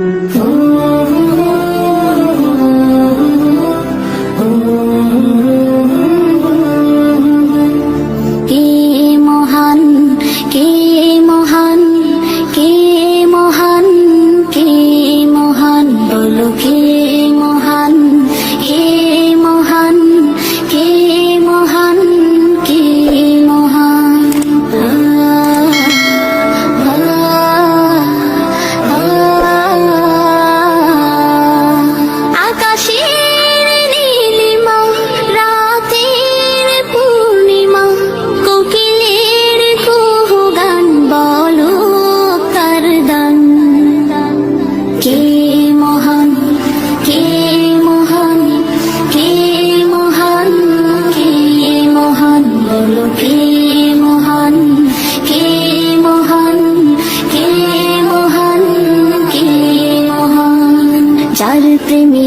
Mm-hmm.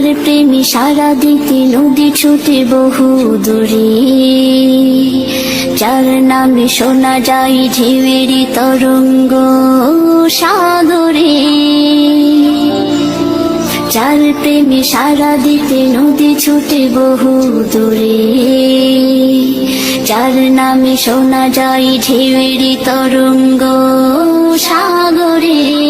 যার প্রেমী সারা দিতে নদী ছুটে বহু দূরে। যার নামে শোনা যায় ঢেউয়েরই তরঙ্গ সাগরে। যার প্রেমে সারা দিতে নদী ছুটে বহু দূরে। যার নামে শোনা যায় ঢেউয়েরই তরঙ্গ সাগরে।